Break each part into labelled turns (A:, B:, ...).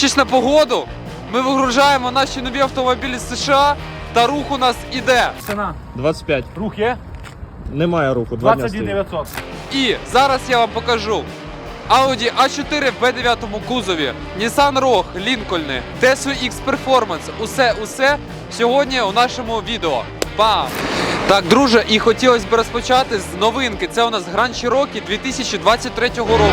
A: дивлячись на погоду, ми вигружаємо наші нові автомобілі з США, та рух у нас іде.
B: Ціна.
C: 25.
B: Рух є?
C: Немає руху. Два
B: 21 900.
A: І зараз я вам покажу. Audi A4 в B9 кузові, Nissan Rogue, Lincoln, Tesla X Performance. Усе, усе сьогодні у нашому відео. Бам! Так, друже, і хотілося б розпочати з новинки. Це у нас Grand Cherokee 2023 року.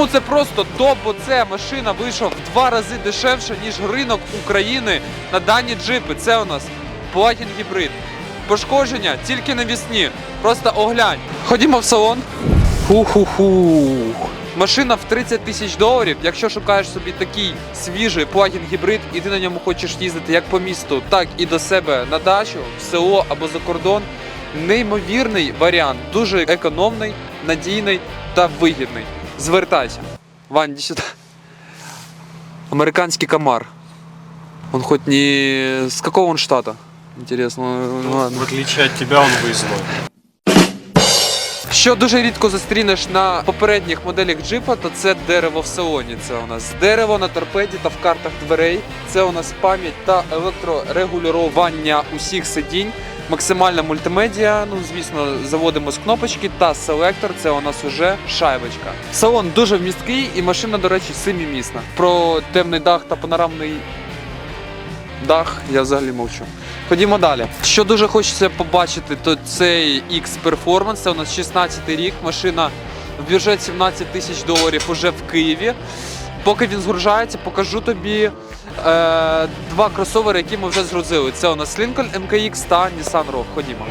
A: І чому це просто топ? Бо це машина вийшла в два рази дешевше, ніж ринок України на дані джипи. Це у нас плагін гібрид. Пошкодження тільки навісні. Просто оглянь. Ходімо в салон. Ху-ху-ху. Машина в 30 тисяч доларів. Якщо шукаєш собі такий свіжий плагін гібрид, і ти на ньому хочеш їздити як по місту, так і до себе на дачу, в село або за кордон. Неймовірний варіант, дуже економний, надійний та вигідний. Звертайся. Вань, иди сюда. Американский комар. Он хоть не... С какого он штата? Интересно. ну, ладно.
D: В отличие от тебя, он выездной.
A: Що дуже рідко зустрінеш на попередніх моделях джипа, то це дерево в салоні. Це у нас дерево на торпеді та в картах дверей. Це у нас пам'ять та електрорегулювання усіх сидінь. Максимальна мультимедіа, ну звісно, заводимо з кнопочки та селектор. Це у нас уже шайбочка. Салон дуже вмісткий і машина, до речі, семимісна. Про темний дах та панорамний дах я взагалі мовчу. Ходімо далі. Що дуже хочеться побачити, то цей X Performance. Це у нас 16 рік. Машина в бюджет 17 тисяч доларів уже в Києві. Поки він згружається, покажу тобі е, два кросовери, які ми вже згрузили. Це у нас Lincoln MKX та Nissan Rogue. Ходімо.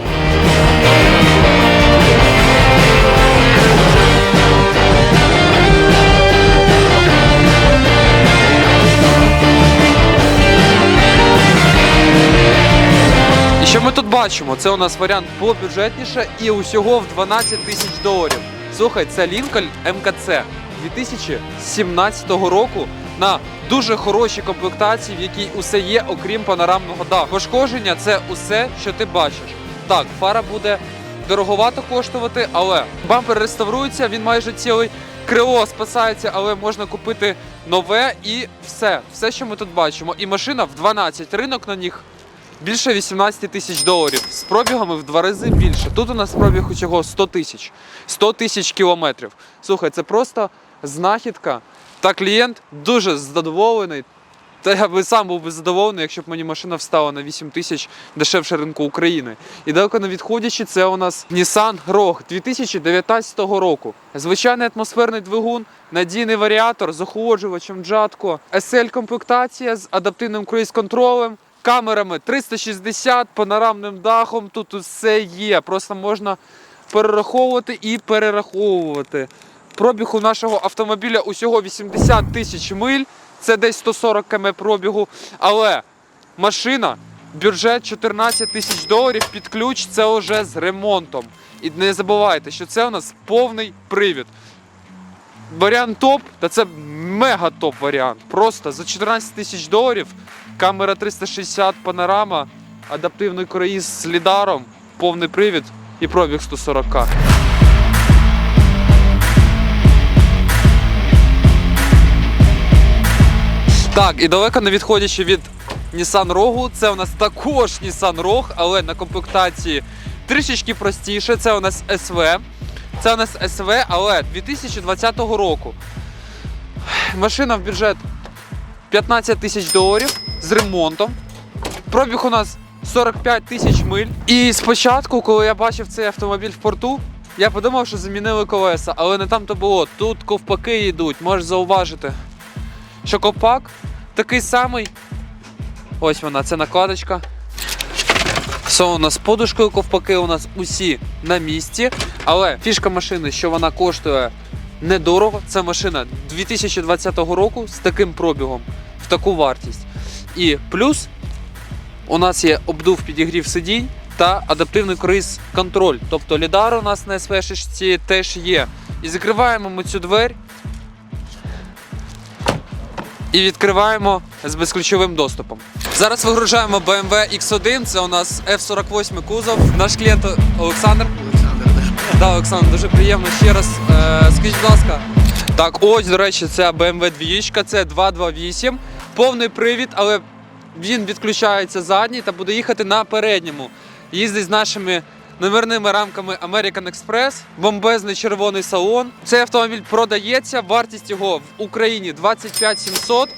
A: Що ми тут бачимо? Це у нас варіант побюджетніше і усього в 12 тисяч доларів. Слухай, це Lincoln МКЦ 2017 року на дуже хорошій комплектації, в якій усе є, окрім панорамного даху. Пошкодження це усе, що ти бачиш. Так, фара буде дороговато коштувати, але бампер реставрується, він майже цілий. Крило спасається, але можна купити нове і все. Все, що ми тут бачимо. І машина в 12. Ринок на них більше 18 тисяч доларів з пробігами в два рази більше. Тут у нас пробіг усього 100 тисяч, 100 тисяч кілометрів. Слухай, це просто знахідка. Та клієнт дуже задоволений. Та я би сам був би задоволений, якщо б мені машина встала на 8 тисяч дешевше ринку України. І далеко не відходячи, це у нас Nissan Rogue 2019 року. Звичайний атмосферний двигун, надійний варіатор з охолоджувачем Джатко, SL-комплектація з адаптивним круїз-контролем, камерами 360, панорамним дахом. Тут усе є. Просто можна перераховувати і перераховувати. Пробіг у нашого автомобіля усього 80 тисяч миль. Це десь 140 км пробігу. Але машина, бюджет 14 тисяч доларів під ключ, це вже з ремонтом. І не забувайте, що це у нас повний привід. Варіант топ, та це мега топ варіант. Просто за 14 тисяч доларів камера 360 панорама, адаптивний круїз з лідаром, повний привід і пробіг 140. Так, і далеко не відходячи від Nissan Rogue, це у нас також Nissan Rogue, але на комплектації трішечки простіше. Це у нас SV. Це у нас SV, але 2020 року. Машина в бюджет 15 тисяч доларів з ремонтом. Пробіг у нас 45 тисяч миль. І спочатку, коли я бачив цей автомобіль в порту, я подумав, що замінили колеса, але не там то було. Тут ковпаки йдуть, можеш зауважити. Що ковпак такий самий. Ось вона, це накладочка. Все у нас подушкою ковпаки у нас усі на місці. Але фішка машини, що вона коштує недорого. Це машина 2020 року з таким пробігом, в таку вартість. І плюс у нас є обдув підігрів сидінь та адаптивний круїз контроль. Тобто лідар у нас на SV6 теж є. І закриваємо ми цю двері. і відкриваємо з безключовим доступом. Зараз вигружаємо BMW X1, це у нас F48 кузов. Наш клієнт Олександр. Да, Олександр, дуже приємно ще раз. Е, скажіть, будь ласка. Так, ось, до речі, це BMW 2, це 228. Повний привід, але він відключається задній та буде їхати на передньому. Їздить з нашими номерними рамками American Express, бомбезний червоний салон. Цей автомобіль продається, вартість його в Україні 25 700.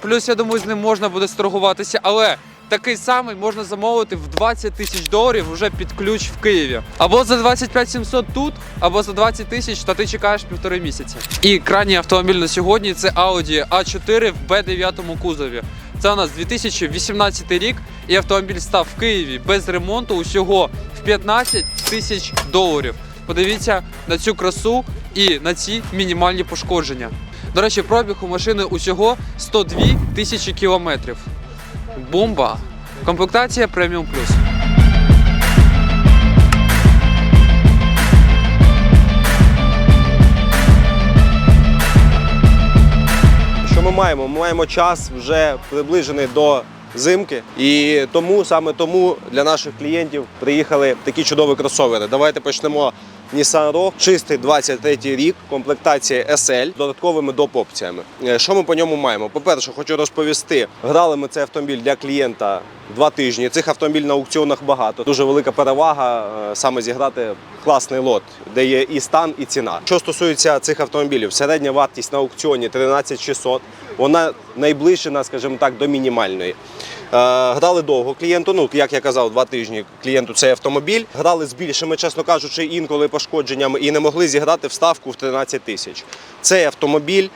A: Плюс, я думаю, з ним можна буде сторгуватися, але такий самий можна замовити в 20 тисяч доларів вже під ключ в Києві. Або за 25 700 тут, або за 20 тисяч, та ти чекаєш півтори місяці. І крайній автомобіль на сьогодні це Audi A4 в B9 кузові. Це у нас 2018 рік, і автомобіль став в Києві без ремонту усього в 15 тисяч доларів. Подивіться на цю красу і на ці мінімальні пошкодження. До речі, пробіг у машини усього 102 тисячі кілометрів. Бомба! Комплектація преміум плюс.
B: Що ми маємо? Ми маємо час вже приближений до зимки, і тому саме тому для наших клієнтів приїхали такі чудові кросовери. Давайте почнемо. Nissan Rogue, чистий 23 рік, комплектація SL, додатковими доп. опціями. Е, Що ми по ньому маємо? По-перше, хочу розповісти. Грали ми цей автомобіль для клієнта два тижні. Цих автомобілів на аукціонах багато. Дуже велика перевага е, саме зіграти класний лот, де є і стан, і ціна. Що стосується цих автомобілів, середня вартість на аукціоні 13 600. Вона найближчена, скажімо так, до мінімальної. Е, Грали довго клієнту. Ну як я казав, два тижні клієнту цей автомобіль. Грали з більшими, чесно кажучи, інколи пошкодженнями і не могли зіграти вставку в 13 тисяч. Цей автомобіль е,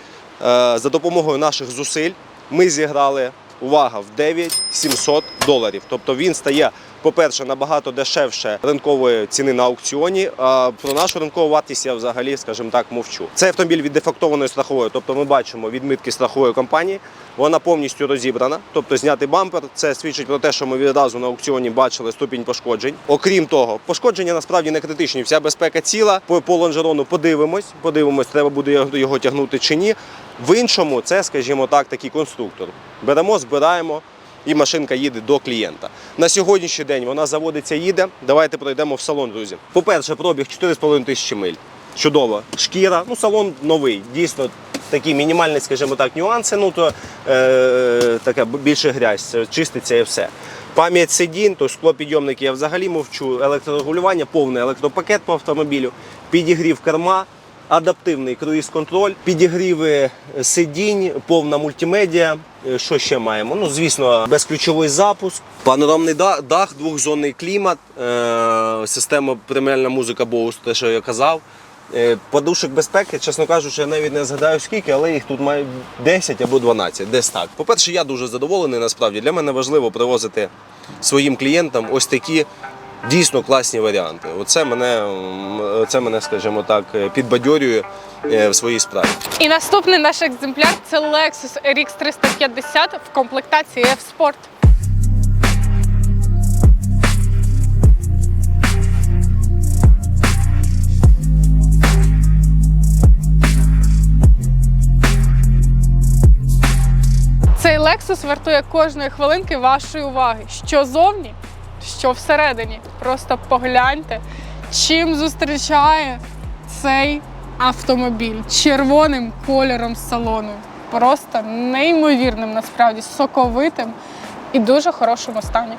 B: за допомогою наших зусиль ми зіграли. Увага в 9 700 доларів. Тобто він стає, по-перше, набагато дешевше ринкової ціни на аукціоні. А про нашу ринкову вартість я взагалі, скажімо так, мовчу. Це автомобіль від дефектованої страхової. Тобто ми бачимо відмитки страхової компанії. Вона повністю розібрана, тобто знятий бампер. Це свідчить про те, що ми відразу на аукціоні бачили ступінь пошкоджень. Окрім того, пошкодження насправді не критичні. Вся безпека ціла. По, по лонжерону подивимось. Подивимось, треба буде його тягнути чи ні. В іншому це, скажімо так, такий конструктор. Беремо, збираємо. І машинка їде до клієнта. На сьогоднішній день вона заводиться, їде. Давайте пройдемо в салон, друзі. По-перше, пробіг 4,5 тисячі миль. Чудово. Шкіра, ну салон новий. Дійсно, такі мінімальні, скажімо так, нюанси. Ну то е, таке більше грязь, чиститься і все. Пам'ять сидінь, то склопідйомники я взагалі мовчу. Електрорегулювання, повний електропакет по автомобілю, підігрів керма. Адаптивний круїз-контроль, підігріви сидінь, повна мультимедіа. Е, Що ще маємо? Ну, звісно, безключовий запуск, панорамний дах, двохзонний клімат, е- система преміальна музика Bose, те, що я казав. Е, Подушок безпеки, чесно кажучи, я навіть не згадаю скільки, але їх тут має 10 або 12, десь так. По-перше, я дуже задоволений насправді. Для мене важливо привозити своїм клієнтам ось такі дійсно класні варіанти. Оце мене, це мене, скажімо так, підбадьорює е, в своїй справі.
E: І наступний наш екземпляр це Lexus RX 350 в комплектації F-Sport. Цей Lexus вартує кожної хвилинки вашої уваги. Що зовні, що всередині. Просто погляньте, чим зустрічає цей автомобіль червоним кольором салону. Просто неймовірним, насправді, соковитим і дуже хорошому стані.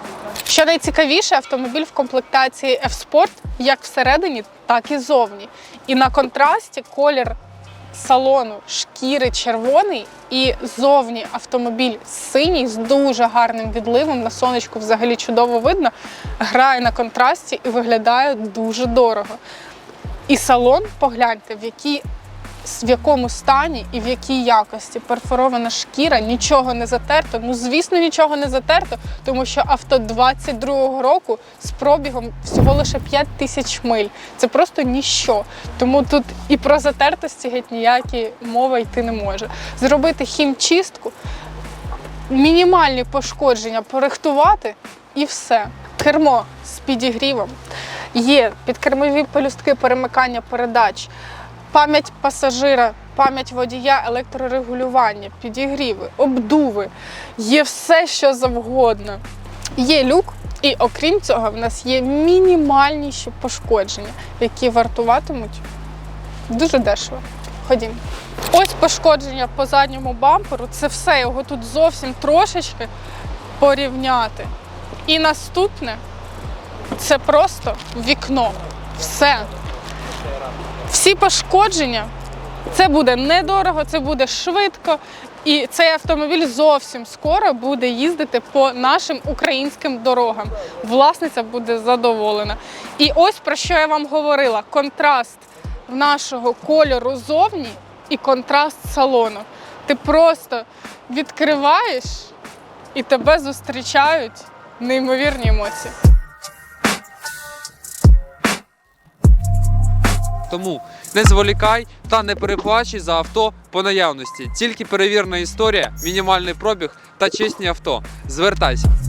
E: Що найцікавіше, автомобіль в комплектації F-Sport як всередині, так і зовні. І на контрасті колір салону шкіри червоний і зовні автомобіль синій з дуже гарним відливом. На сонечку взагалі чудово видно. Грає на контрасті і виглядає дуже дорого. І салон, погляньте, в якій в якому стані і в якій якості перфорована шкіра, нічого не затерто. Ну звісно, нічого не затерто, тому що авто 22-го року з пробігом всього лише 5 тисяч миль. Це просто ніщо. Тому тут і про затертості геть ніякі мова йти не може. Зробити хімчистку, мінімальні пошкодження порихтувати і все. Кермо з підігрівом. Є підкермові пелюстки перемикання передач, пам'ять пасажира пам'ять водія, електрорегулювання, підігріви, обдуви, є все, що завгодно. Є люк, і окрім цього, в нас є мінімальніші пошкодження, які вартуватимуть дуже дешево. Ходім. Ось пошкодження по задньому бамперу. Це все, його тут зовсім трошечки порівняти. І наступне це просто вікно. Все. Всі пошкодження. Це буде недорого, це буде швидко. І цей автомобіль зовсім скоро буде їздити по нашим українським дорогам. Власниця буде задоволена. І ось про що я вам говорила: контраст нашого кольору зовні і контраст салону. Ти просто відкриваєш і тебе зустрічають неймовірні емоції.
A: Тому не зволікай та не переплачуй за авто по наявності. Тільки перевірна історія, мінімальний пробіг та чесні авто. Звертайся.